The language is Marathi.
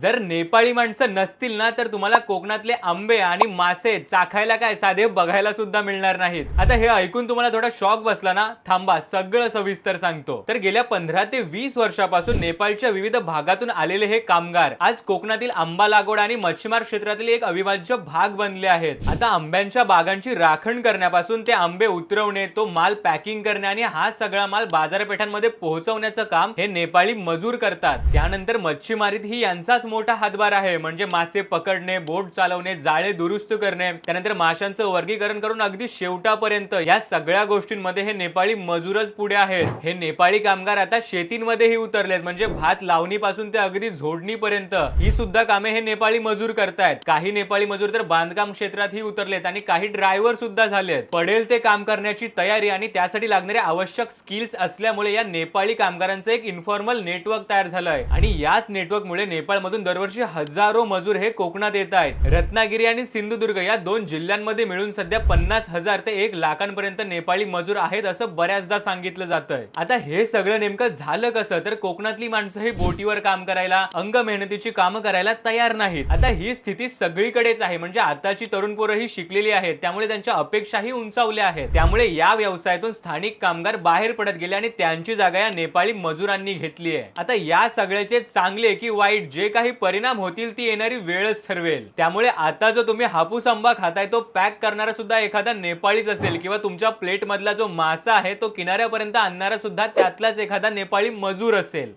जर नेपाळी माणसं नसतील ना तर तुम्हाला कोकणातले आंबे आणि मासे चाखायला काय साधे बघायला सुद्धा मिळणार नाहीत. आता हे ऐकून तुम्हाला थोडा शॉक बसला ना? थांबा सगळं सविस्तर सांगतो. तर गेल्या पंधरा ते वीस वर्षापासून नेपाळच्या विविध भागातून आलेले हे कामगार आज कोकणातील आंबा लागवड आणि मच्छीमार क्षेत्रातील एक अविभाज्य भाग बनले आहेत. आता आंब्यांच्या बागांची राखण करण्यापासून ते आंबे उतरवणे तो माल पॅकिंग करणे आणि हा सगळा माल बाजारपेठांमध्ये पोहोचवण्याचं काम हे नेपाळी मजूर करतात. त्यानंतर मच्छीमारीत ही यांचा मोठा हातभार आहे. म्हणजे मासे पकडणे बोट चालवणे जाळे दुरुस्त करणे त्यानंतर माशांचं वर्गीकरण करून अगदी शेवटापर्यंत या सगळ्या गोष्टींमध्ये हे नेपाळी मजूरच पुढे आहेत. हे नेपाळी कामगार आता शेतींमध्येही उतरलेत. म्हणजे भात लावणीपासून ते अगदी झोडणीपर्यंत ही सुद्धा कामे हे नेपाळी मजूर करतायत. काही नेपाळी मजूर तर बांधकाम क्षेत्रातही उतरलेत आणि काही ड्रायव्हर सुद्धा झालेत. पडेल ते काम करण्याची तयारी आणि त्यासाठी लागणारे आवश्यक स्किल्स असल्यामुळे या नेपाळी कामगारांचं एक इन्फॉर्मल नेटवर्क तयार झालंय. आणि याच नेटवर्कमुळे नेपाळमधून दरवर्षी हजारो मजूर हे कोकणात येत आहेत. रत्नागिरी आणि सिंधुदुर्ग या दोन जिल्ह्यांमध्ये मिळून सध्या पन्नास हजार ते एक लाखांपर्यंत नेपाळी मजूर आहेत असं बऱ्याचदा सांगितलं जातंय. आता हे सगळं नेमकं झालं कसं? तर कोकणातली माणसं ही बोटीवर काम करायला अंग मेहनतीची कामं करायला तयार नाहीत. आता ही स्थिती सगळीकडेच आहे. म्हणजे आताची तरुण पोरं ही शिकलेली आहेत. त्यामुळे त्यांच्या अपेक्षाही उंचावल्या आहेत. त्यामुळे या व्यवसायातून स्थानिक कामगार बाहेर पडत गेले आणि त्यांची जागा या नेपाळी मजुरांनी घेतली आहे. आता या सगळ्याचे चांगले की वाईट जे काही परिणाम होतील ती येणारी वेळच ठरवेल. त्यामुळे आता जो तुम्ही हापूस आंबा खाताय तो पॅक करणारा सुद्धा एखादा नेपाळीच असेल किंवा तुमच्या प्लेट मधला जो मासा आहे तो किनाऱ्यापर्यंत आणणारा सुद्धा त्यातलाच एखादा नेपाळी मजूर असेल.